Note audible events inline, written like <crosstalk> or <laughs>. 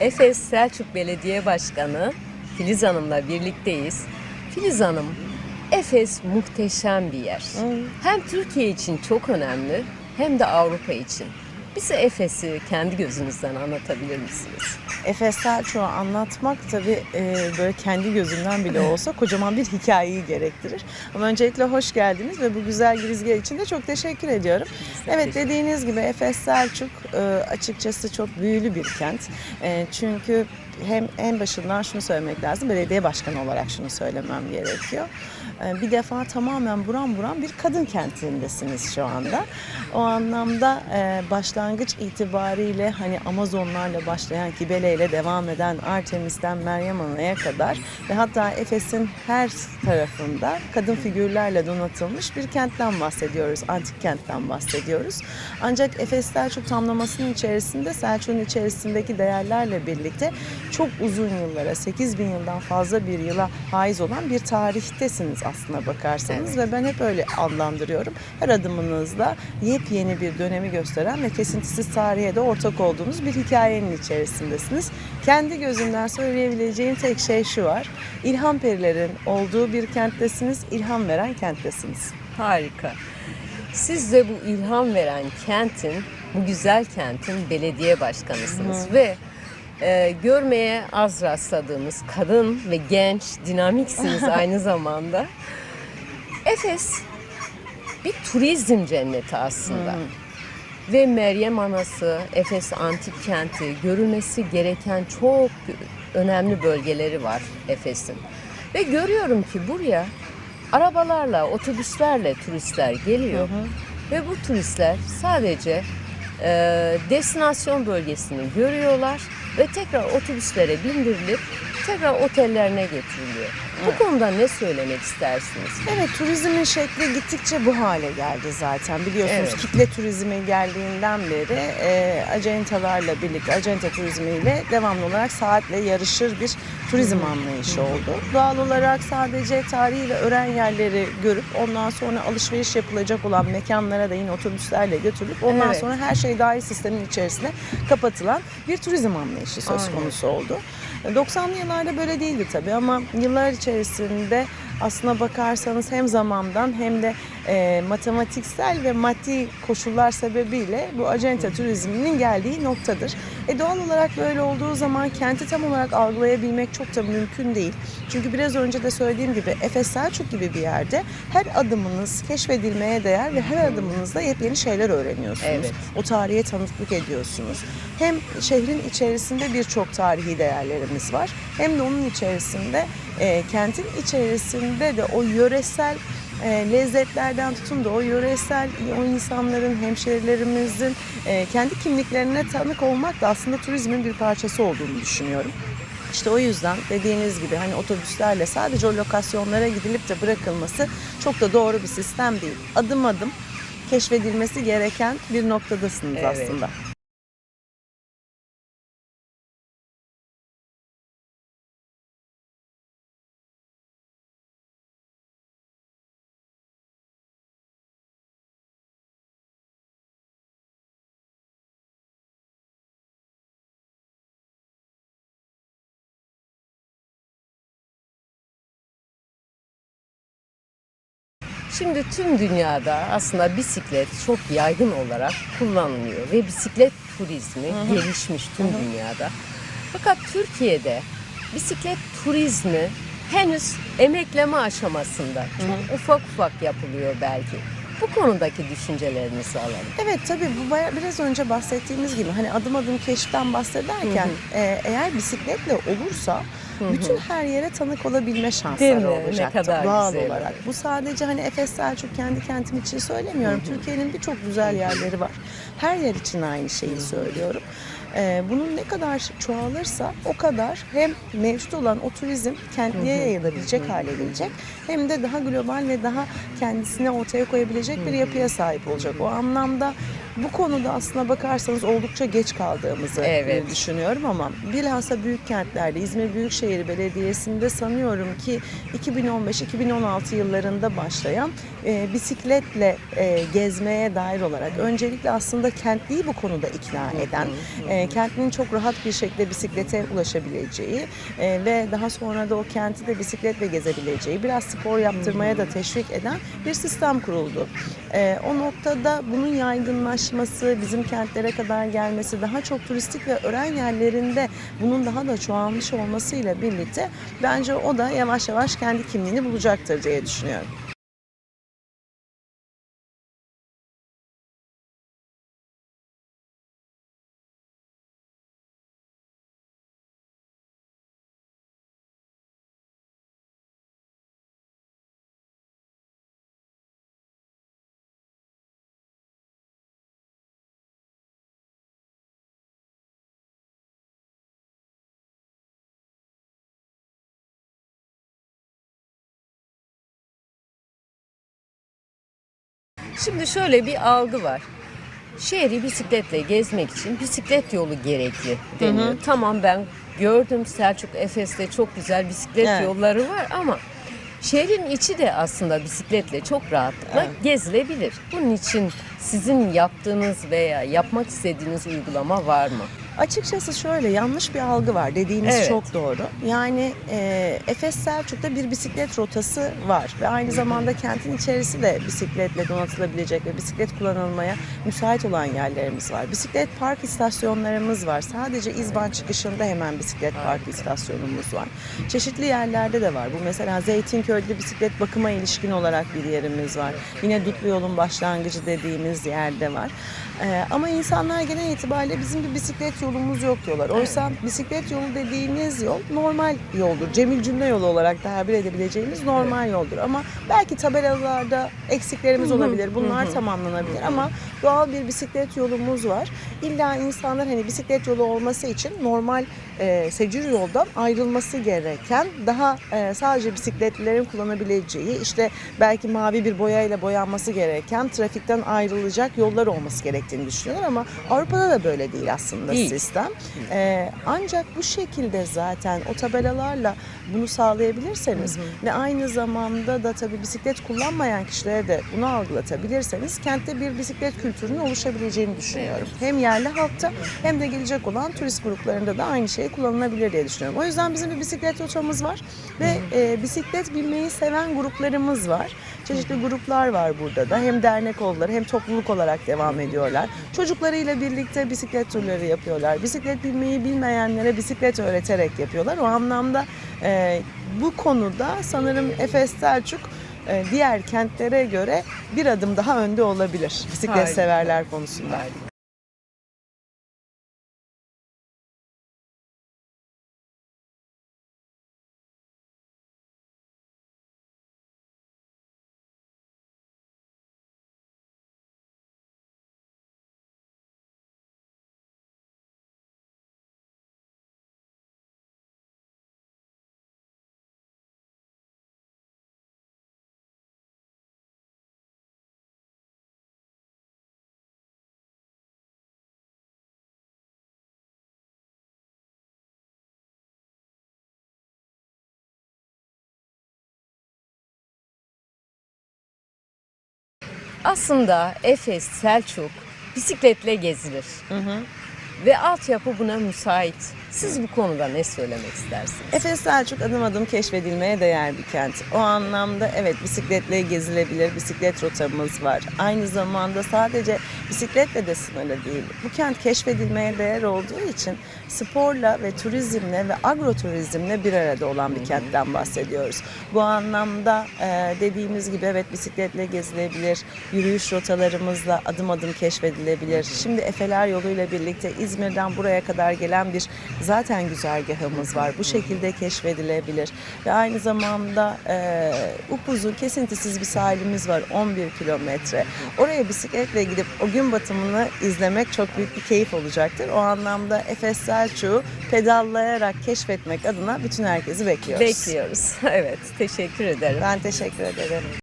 Efes Selçuk Belediye Başkanı Filiz Hanım'la birlikteyiz. Filiz Hanım, Efes muhteşem bir yer. Hem Türkiye için çok önemli hem de Avrupa için. Bize Efes'i kendi gözünüzden anlatabilir misiniz? Efes Selçuk'u anlatmak tabii e, böyle kendi gözümden bile olsa kocaman bir hikayeyi gerektirir. Ama öncelikle hoş geldiniz ve bu güzel girizgah için de çok teşekkür ediyorum. de Evet teşekkür dediğiniz gibi Efes Selçuk e, açıkçası çok büyülü bir kent. E, çünkü hem en başından şunu söylemek lazım, belediye başkanı olarak şunu söylemem gerekiyor. E, bir defa tamamen buram buram bir kadın kentindesiniz şu anda. O anlamda e, başlangıç itibariyle hani Amazonlarla başlayan Kibele ile devam eden Artemis'ten Meryem Ana'ya kadar ve hatta Efes'in her tarafında kadın figürlerle donatılmış bir kentten bahsediyoruz. Antik kentten bahsediyoruz. Ancak Efes Selçuk tamlamasının içerisinde Selçuk'un içerisindeki değerlerle birlikte çok uzun yıllara 8 bin yıldan fazla bir yıla haiz olan bir tarihtesiniz aslına bakarsanız Evet. ve ben hep öyle adlandırıyorum. Her adımınızda yepyeni bir dönemi gösteren ve kesintisiz tarihe de ortak olduğunuz bir hikayenin içerisindesiniz. Kendi gözümden söyleyebileceğim tek şey şu var. İlham perilerin olduğu bir kenttesiniz, ilham veren kenttesiniz. Harika. Siz de bu ilham veren kentin, bu güzel kentin belediye başkanısınız ve e, görmeye az rastladığımız kadın ve genç, dinamiksiniz <laughs> aynı zamanda. Efes bir turizm cenneti aslında. Ve Meryem Anası, Efes Antik Kenti görülmesi gereken çok önemli bölgeleri var Efes'in. Ve görüyorum ki buraya arabalarla, otobüslerle turistler geliyor. Ve bu turistler sadece e, destinasyon bölgesini görüyorlar ve tekrar otobüslere bindirilip tekrar otellerine getiriliyor. Bu konuda ne söylemek istersiniz? Evet turizmin şekli gittikçe bu hale geldi zaten biliyorsunuz Evet. kitle turizmi geldiğinden beri e, acentalarla birlikte acenta turizmiyle devamlı olarak saatle yarışır bir turizm anlayışı oldu. Doğal olarak sadece tarihi ve öğren yerleri görüp ondan sonra alışveriş yapılacak olan mekanlara da yine otobüslerle götürülüp ondan Evet. sonra her şey dahil sistemin içerisine kapatılan bir turizm anlayışı söz Aynen. konusu oldu. 90'lı yıllarda böyle değildi tabii ama yıllar içerisinde aslına bakarsanız hem zamandan hem de e, matematiksel ve maddi koşullar sebebiyle bu acenta turizminin geldiği noktadır. E doğal olarak böyle olduğu zaman kenti tam olarak algılayabilmek çok da mümkün değil. Çünkü biraz önce de söylediğim gibi Efes Selçuk gibi bir yerde her adımınız keşfedilmeye değer ve her adımınızda yepyeni şeyler öğreniyorsunuz. Evet. O tarihe tanıklık ediyorsunuz. Hem şehrin içerisinde birçok tarihi değerlerimiz var hem de onun içerisinde e, kentin içerisinde de o yöresel e, lezzetlerden tutun da o yöresel o insanların, hemşerilerimizin e, kendi kimliklerine tanık olmak da aslında turizmin bir parçası olduğunu düşünüyorum. İşte o yüzden dediğiniz gibi hani otobüslerle sadece o lokasyonlara gidilip de bırakılması çok da doğru bir sistem değil. Adım adım keşfedilmesi gereken bir noktadasınız Evet. aslında. Şimdi tüm dünyada aslında bisiklet çok yaygın olarak kullanılıyor ve bisiklet turizmi gelişmiş tüm dünyada. Fakat Türkiye'de bisiklet turizmi henüz emekleme aşamasında. Çok ufak ufak yapılıyor belki. Bu konudaki düşüncelerinizi alalım. Evet tabii bu baya- biraz önce bahsettiğimiz gibi hani adım adım keşiften bahsederken e, eğer bisikletle olursa bütün her yere tanık olabilme Değil şansları mi? Ne olacak kadar doğal güzel olarak. Bu sadece hani Efes Selçuk kendi kentim için söylemiyorum. Türkiye'nin birçok güzel yerleri var. Her yer için aynı şeyi söylüyorum. E, bunun ne kadar çoğalırsa o kadar hem mevcut olan o turizm kentliye yayılabilecek hale gelecek hem de daha global ve daha kendisine ortaya koyabilecek bir yapıya sahip olacak. O anlamda Bu konuda aslına bakarsanız oldukça geç kaldığımızı Evet. düşünüyorum ama bilhassa büyük kentlerde İzmir Büyükşehir Belediyesi'nde sanıyorum ki 2015-2016 yıllarında başlayan e, bisikletle e, gezmeye dair olarak öncelikle aslında kentliyi bu konuda ikna eden, e, kentlinin çok rahat bir şekilde bisiklete ulaşabileceği e, ve daha sonra da o kenti de bisikletle gezebileceği, biraz spor yaptırmaya da teşvik eden bir sistem kuruldu. E, o noktada bunun yaygınlaşması, bizim kentlere kadar gelmesi, daha çok turistik ve öğren yerlerinde bunun daha da çoğalmış olmasıyla birlikte bence o da yavaş yavaş kendi kimliğini bulacaktır diye düşünüyorum. Şimdi şöyle bir algı var. Şehri bisikletle gezmek için bisiklet yolu gerekli deniyor. Tamam ben gördüm Selçuk Efes'te çok güzel bisiklet Evet. yolları var ama şehrin içi de aslında bisikletle çok rahatlıkla Evet. gezilebilir. Bunun için sizin yaptığınız veya yapmak istediğiniz uygulama var mı? Açıkçası şöyle yanlış bir algı var dediğiniz Evet. çok doğru. Yani e, Efes Selçuk'ta bir bisiklet rotası var ve aynı zamanda kentin içerisi de bisikletle donatılabilecek ve bisiklet kullanılmaya müsait olan yerlerimiz var. Bisiklet park istasyonlarımız var. Sadece İzban çıkışında hemen bisiklet park istasyonumuz var. Çeşitli yerlerde de var. Bu mesela Zeytinköy'de bisiklet bakıma ilişkin olarak bir yerimiz var. Yine Dutlu Yolun başlangıcı dediğimiz yerde var. Ee, ama insanlar genel itibariyle bizim bir bisiklet yolumuz yok diyorlar. Oysa bisiklet yolu dediğiniz yol normal yoldur. Cemil cümle yolu olarak tabir edebileceğimiz normal yoldur. Ama belki tabelalarda eksiklerimiz olabilir. Bunlar tamamlanabilir ama doğal bir bisiklet yolumuz var. İlla insanlar hani bisiklet yolu olması için normal e, secir yoldan ayrılması gereken daha e, sadece bisikletlilerin kullanabileceği işte belki mavi bir boyayla boyanması gereken trafikten ayrılacak yollar olması gerektiğini düşünüyorlar ama Avrupa'da da böyle değil aslında Değil. sistem. E, ancak bu şekilde zaten o tabelalarla bunu sağlayabilirseniz ve aynı zamanda da tabii bisiklet kullanmayan kişilere de bunu algılatabilirseniz kentte bir bisiklet kültürünün oluşabileceğini düşünüyorum. Hem yerli halkta hem de gelecek olan turist gruplarında da aynı şey kullanılabilir diye düşünüyorum. O yüzden bizim bir bisiklet rotamız var ve e, bisiklet binmeyi seven gruplarımız var. Çeşitli gruplar var burada da. Hem dernek oldular hem topluluk olarak devam ediyorlar. Çocuklarıyla birlikte bisiklet turları yapıyorlar. Bisiklet binmeyi bilmeyenlere bisiklet öğreterek yapıyorlar. O anlamda e, bu konuda sanırım Efes Selçuk e, diğer kentlere göre bir adım daha önde olabilir bisiklet Harika. severler konusunda. Aslında Efes, Selçuk bisikletle gezilir. Ve altyapı buna müsait. Siz bu konuda ne söylemek istersiniz? Efes Selçuk adım adım keşfedilmeye değer bir kent. O anlamda evet bisikletle gezilebilir, bisiklet rotamız var. Aynı zamanda sadece bisikletle de sınırlı değil. Bu kent keşfedilmeye değer olduğu için sporla ve turizmle ve agroturizmle bir arada olan bir kentten bahsediyoruz. Bu anlamda e, dediğimiz gibi evet bisikletle gezilebilir, yürüyüş rotalarımızla adım adım keşfedilebilir. Şimdi Efeler yoluyla birlikte İzmir'den buraya kadar gelen bir zaten güzergahımız var. Bu şekilde keşfedilebilir. Ve aynı zamanda e, upuzun kesintisiz bir sahilimiz var 11 kilometre. Oraya bisikletle gidip o gün batımını izlemek çok büyük bir keyif olacaktır. O anlamda Efes Selçuk'u pedallayarak keşfetmek adına bütün herkesi bekliyoruz. Bekliyoruz. <laughs> Evet, teşekkür ederim. Ben teşekkür ederim.